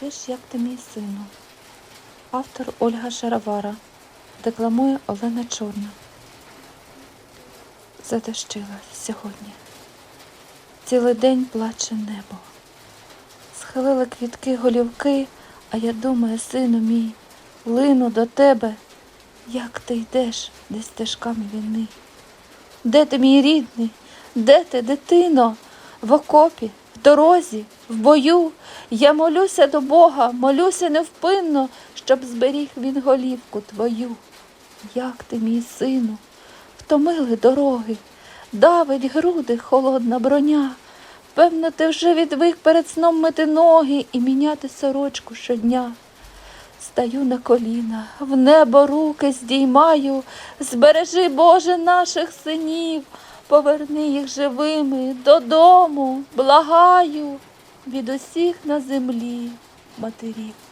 Ти як ти мій сину. Автор Ольга Шаровара. Декламує Олена Чорна. Задощилась сьогодні. Цілий день плаче небо. Схилили квітки голівки, а я думаю, сину мій, лину до тебе, як ти йдеш десь стежками війни. Де ти, мій рідний? Де ти, дитино? В окопі, в дорозі, в бою. Я молюся до Бога, молюся невпинно, щоб зберіг він голівку твою. Як ти, мій сину, втомили дороги, давить груди холодна броня. Певно, ти вже відвик перед сном мити ноги і міняти сорочку щодня. Стаю на коліна, в небо руки здіймаю, збережи, Боже, наших синів, поверни їх живими додому, благаю від усіх на землі матерів.